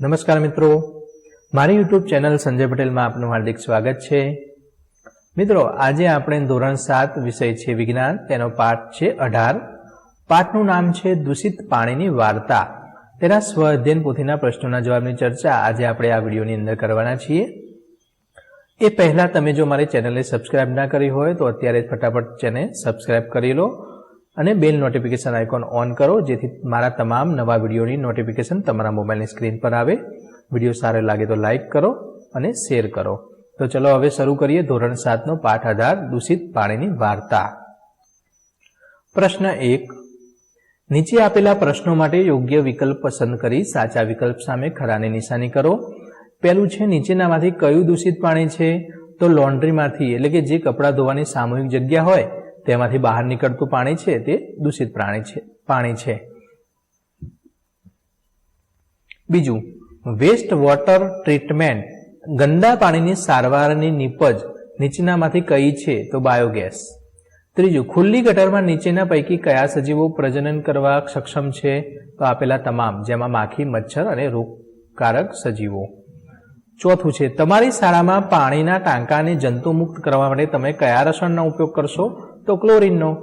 નમસ્કાર મિત્રો. મારી યુટ્યુબ ચેનલ સંજય પટેલમાં આપનું હાર્દિક સ્વાગત છે. મિત્રો, આજે આપણે ધોરણ સાત વિષય છે વિજ્ઞાન. તેનો પાઠ છે અઢાર. પાઠનું નામ છે દૂષિત પાણીની વાર્તા. તેના સ્વ અધ્યયન પોથીના પ્રશ્નોના જવાબની ચર્ચા આજે આપણે આ વિડીયોની અંદર કરવાના છીએ. એ પહેલા તમે જો મારી ચેનલને સબસ્ક્રાઇબ ના કરી હોય તો અત્યારે ફટાફટ ચેનલ સબસ્ક્રાઇબ કરી લો. અને બેલ નોટિફિકેશન આઇકોન ઓન કરો, જેથી મારા તમામ નવા વિડીયોની નોટિફિકેશન તમારા મોબાઈલની સ્ક્રીન પર આવે. વીડિયો સારો લાગે તો લાઇક કરો અને શેર કરો. તો ચલો હવે શરૂ કરીએ ધોરણ સાતનો પાઠ આધાર દૂષિત પાણીની વાર્તા. પ્રશ્ન એક. નીચે આપેલા પ્રશ્નો માટે યોગ્ય વિકલ્પ પસંદ કરી સાચા વિકલ્પ સામે ખરાની નિશાની કરો. પહેલું છે, નીચેનામાંથી કયું દૂષિત પાણી છે? તો લોન્ડ્રીમાંથી એટલે કે જે કપડાં ધોવાની સામૂહિક જગ્યા હોય તેમાંથી બહાર નીકળતું પાણી છે તે દૂષિત પ્રાણી છે, પાણી છે. બીજું વેસ્ટ વોટર ટ્રીટમેન્ટ ગંદા પાણીની સારવારની નીપજ નીચેનામાંથી કઈ છે તો બાયોગેસ ત્રીજું, ખુલ્લી ગટરમાં નીચેના પૈકી કયા સજીવો પ્રજનન કરવા સક્ષમ છે તો આપેલા તમામ, જેમાં માખી, મચ્છર અને રોગકારક સજીવો. ચોથું છે, તમારી શાળામાં પાણીના ટાંકાને જંતુમુક્ત કરવા માટે તમે કયા રસાયણનો ઉપયોગ કરશો? તો ક્લોરીનનો.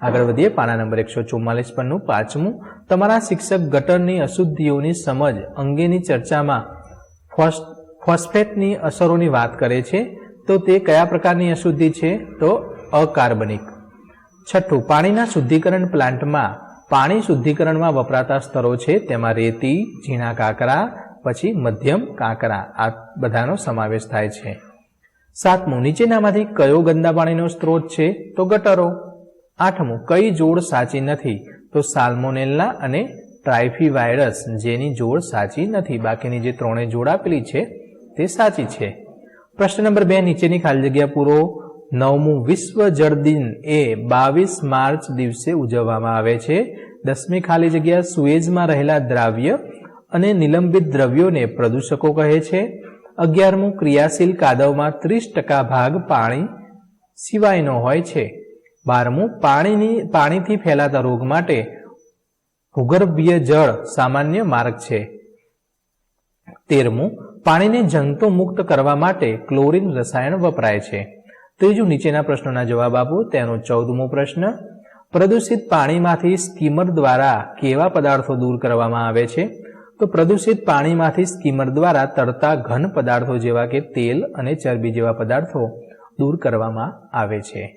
આગળ વધીએ, પાના નંબર એકસો ચુમ્માલીસ પરનું પાંચમું. તમારા શિક્ષક ગટરની અશુદ્ધિઓની સમજ અંગેની ચર્ચામાં ફોસ્ફેટની અસરોની વાત કરે છે. તો તે કયા પ્રકારની અશુદ્ધિ છે? તો અકાર્બનિક. છઠ્ઠું, પાણીના શુદ્ધિકરણ પ્લાન્ટમાં પાણી શુદ્ધિકરણમાં વપરાતા સ્તરો છે. તેમાં રેતી, ઝીણા કાંકરા, પછી મધ્યમ કાંકરા. આ બધાનો સમાવેશ થાય છે. સાતમું, નીચેનામાંથી કયો ગંદા પાણીનો સ્ત્રોત છે? તો ગટરો. આઠમું, કઈ જોડ સાચી નથી? તો સાલ્મોનેલ્લા અને ટ્રાઇફી વાયરસ જેની જોડ સાચી નથી. બાકીની જે ત્રણેય જોડ આપેલી છે, તે સાચી છે. પ્રશ્ન નંબર બે, નીચેની ખાલી જગ્યા પૂરો. નવમું, વિશ્વ જળ દિન એ બાવીસ માર્ચ દિવસે ઉજવવામાં આવે છે. દસમી ખાલી જગ્યા સુએઝમાં રહેલા દ્રાવ્ય અને નિલંબિત દ્રવ્યોને પ્રદૂષકો કહે છે. અગિયારમું ક્રિયાશીલ કાદવમાં ત્રીસ ટકા ભાગ પાણી સિવાયનો હોય છે. બારમું, પાણીની, પાણીથી ફેલાતા રોગ માટે ભૂગર્ભીય જળ સામાન્ય માર્ગ છે. તેરમું, પાણીને જંતુ મુક્ત કરવા માટે ક્લોરીન રસાયણ વપરાય છે. ત્રીજું નીચેના પ્રશ્નોના જવાબ આપો, તેનો ચૌદમો પ્રશ્ન, પ્રદૂષિત પાણીમાંથી સ્કીમર દ્વારા કેવા પદાર્થો દૂર કરવામાં આવે છે? તો પ્રદૂષિત પાણીમાંથી સ્કીમર દ્વારા તરતા ઘન પદાર્થો જેવા કે તેલ અને ચરબી જેવા પદાર્થો દૂર કરવામાં આવે છે.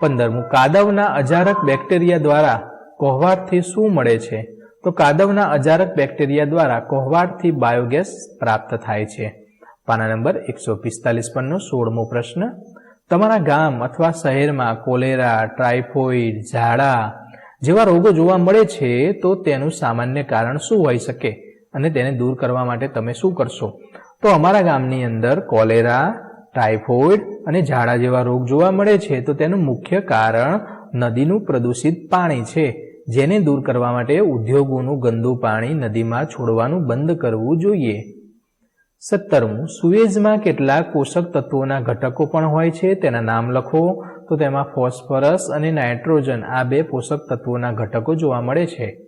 પંદરમું, કાદવના અજારક બેક્ટેરિયા દ્વારા કોહવાટથી શું મળે છે? તો કાદવના અજારક બેક્ટેરિયા દ્વારા કોહવાટથી બાયોગેસ પ્રાપ્ત થાય છે. પાના નંબર, એકસો પિસ્તાલીસ પરનો સોળમો પ્રશ્ન. તમારા ગામ અથવા શહેરમાં કોલેરા ટ્રાઇફોઇડ ઝાડા જેવા રોગો જોવા મળે છે, તો તેનું સામાન્ય કારણ શું હોઈ શકે? અને તેને દૂર કરવા માટે તમે શું કરશો? તો અમારા ગામની અંદર કોલેરા, ટાઇફોઇડ અને ઝાડા જેવા રોગ જોવા મળે છે, તો તેનું મુખ્ય કારણ નદીનું પ્રદૂષિત પાણી છે. જેને દૂર કરવા માટે ઉદ્યોગોનું ગંદુ પાણી નદીમાં છોડવાનું બંધ કરવું જોઈએ. સત્તરમું, સુએઝમાં કેટલાક પોષક તત્વોના ઘટકો પણ હોય છે, તેના નામ લખો. તો તેમાં ફોસ્ફરસ અને નાઇટ્રોજન આ બે પોષક તત્વોના ઘટકો જોવા મળે છે.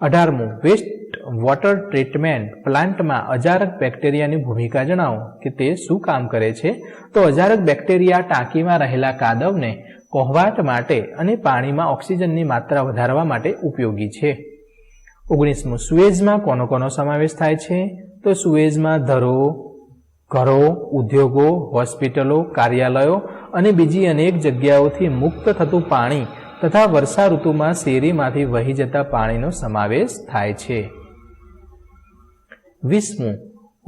અઢારમું, વેસ્ટ વોટર ટ્રીટમેન્ટ પ્લાન્ટમાં અજારક બેક્ટેરિયાની ભૂમિકા જણાવો કે તે શું કામ કરે છે? તો અજારક બેક્ટેરિયા ટાંકીમાં રહેલા કાદવને કોહવાટ માટે અને પાણીમાં ઓક્સિજનની માત્રા વધારવા માટે ઉપયોગી છે. ઓગણીસમું સુએઝમાં કોનો કોનો સમાવેશ થાય છે? તો સુએઝમાં ધરો ઘરો, ઉદ્યોગો, હોસ્પિટલો, કાર્યાલયો અને બીજી અનેક જગ્યાઓથી મુક્ત થતું પાણી તથા વર્ષા ઋતુમાં શેરીમાંથી વહી જતા પાણીનો સમાવેશ થાય છે. વીસમું,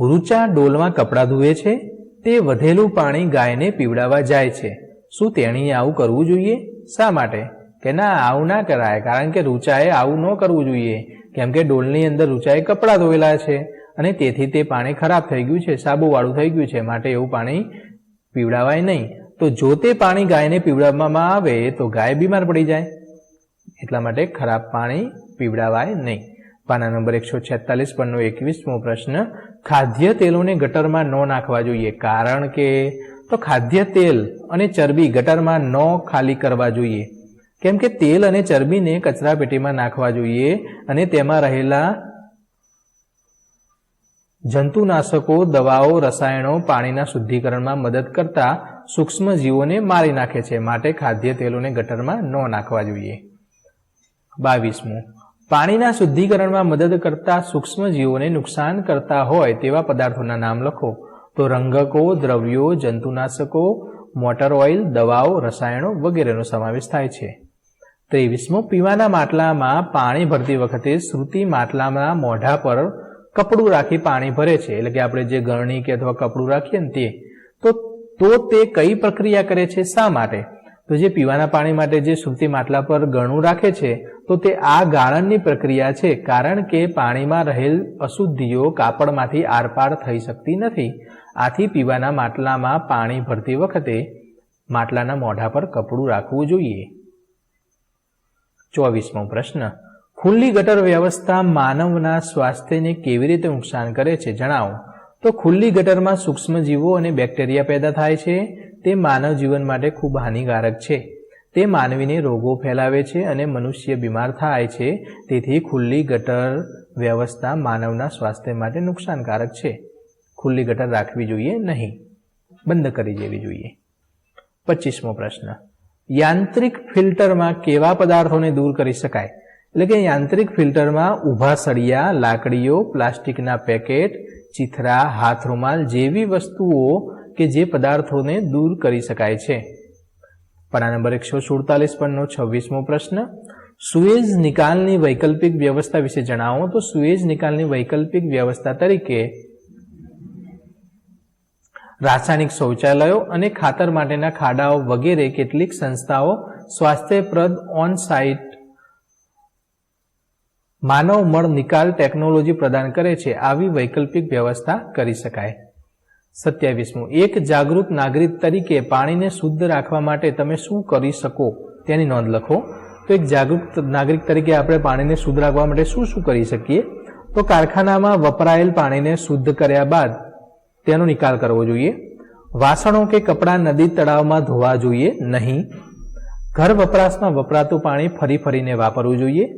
રૂચા ડોલમાં કપડાં ધુએ છે, તે વધેલું પાણી ગાયને પીવડાવવા જાય છે. શું તેણીએ આવું કરવું જોઈએ? શા માટે? કે ના, આવું ના કરાય. કારણ કે રૂચાએ આવું ન કરવું જોઈએ. કેમ કે ડોલની અંદર રૂચાએ કપડાં ધોયેલા છે અને તેથી તે પાણી ખરાબ થઈ ગયું છે, સાબુવાળું થઈ ગયું છે, માટે એવું પાણી પીવડાવાય નહીં. તો જો તે પાણી ગાયને પીવડાવવામાં આવે, તો ગાય બીમાર પડી જાય. એટલા માટે ખરાબ પાણી પીવડાવાય નહીં. પાના નંબર એકસો છેતાલીસ પરનો એકવીસમો પ્રશ્ન, ખાદ્ય તેલોને ગટરમાં ન નાખવા જોઈએ. કારણ કે, તો ખાદ્ય તેલ અને ચરબી ગટરમાં ન ખાલી કરવા જોઈએ. કેમ કે તેલ અને ચરબીને કચરા પેટીમાં નાખવા જોઈએ અને તેમાં રહેલા જંતુનાશકો, દવાઓ, રસાયણો પાણીના શુદ્ધિકરણમાં મદદ કરતા સૂક્ષ્મ જીવોને મારી નાખે છે. માટે ખાદ્ય તેલોને ગટરમાં ન નાખવા જોઈએ. બાવીસમું. પાણીના શુદ્ધિકરણમાં મદદ કરતા સૂક્ષ્મ જીવોને નુકસાન કરતા હોય તેવા પદાર્થોના નામ લખો. તો રંગકો, દ્રવ્યો, જંતુનાશકો, મોટર ઓઇલ, દવાઓ, રસાયણો વગેરેનો સમાવેશ થાય છે. ત્રેવીસમો પીવાના માટલામાં પાણી ભરતી વખતે શ્રુતિ માટલાના મોઢા પર કપડું રાખી પાણી ભરે છે. એટલે કે આપણે જે ગરણી કે અથવા કપડું રાખીએ ને તે. તો તો તે કઈ પ્રક્રિયા કરે છે? શા માટે? તો જે પીવાના પાણી માટે જે શ્રુતિ માટલા પર ગણું રાખે છે, તો તે આ ગાળણની પ્રક્રિયા છે. કારણ કે પાણીમાં રહેલ અશુદ્ધિઓ કાપડમાંથી આરપાર થઈ શકતી નથી. આથી પીવાના માટલામાં પાણી ભરતી વખતે માટલાના મોઢા પર કપડું રાખવું જોઈએ. ચોવીસમો પ્રશ્ન. ખુલ્લી ગટર વ્યવસ્થા માનવના સ્વાસ્થ્યને કેવી રીતે નુકસાન કરે છે જણાવો. તો ખુલ્લી ગટરમાં સૂક્ષ્મજીવો અને બેક્ટેરિયા પેદા થાય છે. તે માનવ જીવન માટે ખૂબ હાનિકારક છે. તે માનવીને રોગો ફેલાવે છે અને મનુષ્ય બીમાર થાય છે. તેથી ખુલ્લી ગટર વ્યવસ્થા માનવના સ્વાસ્થ્ય માટે નુકસાનકારક છે. ખુલ્લી ગટર રાખવી જોઈએ નહીં. બંધ કરી દેવી જોઈએ. પચીસમો પ્રશ્ન. યાંત્રિક ફિલ્ટરમાં કેવા પદાર્થોને દૂર કરી શકાય? એટલે કે યાંત્રિક ફિલ્ટરમાં ઊભા સળિયા, લાકડીઓ, પ્લાસ્ટિકના પેકેટ, ચિથરા, હાથ રૂમાલ જેવી વસ્તુઓ કે જે પદાર્થોને દૂર કરી શકાય છે. પરા નંબર એકસો સુડતાલીસ પરનો છવ્વીસમો પ્રશ્ન. સુએઝ નિકાલની વૈકલ્પિક વ્યવસ્થા વિશે જણાવો. તો સુએઝ નિકાલની વૈકલ્પિક વ્યવસ્થા તરીકે રાસાયણિક શૌચાલયો અને ખાતર માટેના ખાડાઓ વગેરે કેટલીક સંસ્થાઓ સ્વાસ્થ્યપ્રદ ઓન સાઇટ માનવ મળ નિકાલ ટેકનોલોજી પ્રદાન કરે છે, આવી વૈકલ્પિક વ્યવસ્થા કરી શકાય. સત્યાવીસમું, એક જાગૃત નાગરિક તરીકે પાણીને શુદ્ધ રાખવા માટે તમે શું કરી શકો? તેની નોંધ લખો. તો એક જાગૃત નાગરિક તરીકે આપણે પાણીને શુદ્ધ રાખવા માટે શું શું કરી શકીએ? તો કારખાનામાં વપરાયેલ પાણીને શુદ્ધ કર્યા બાદ તેનો નિકાલ કરવો જોઈએ. વાસણો કે કપડાં નદી તળાવમાં ધોવા જોઈએ નહીં. ઘર વપરાશમાં વપરાતું પાણી ફરી ફરીને વાપરવું જોઈએ.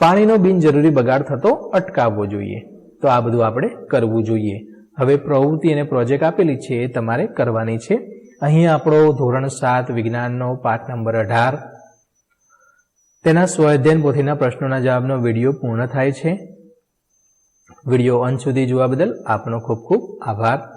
પાણીનો બિનજરૂરી બગાડ થતો અટકાવવો જોઈએ. તો આ બધું આપણે કરવું જોઈએ. હવે પ્રવૃત્તિ અને પ્રોજેક્ટ આપેલી છે એ તમારે કરવાની છે. અહીં આપણો ધોરણ સાત વિજ્ઞાનનો પાઠ નંબર અઢાર. તેના સ્વાધ્યાયન પોથીના પ્રશ્નોના જવાબનો વીડિયો પૂર્ણ થાય છે. વીડિયો અંત સુધી જોવા બદલ આપનો ખૂબ ખૂબ આભાર.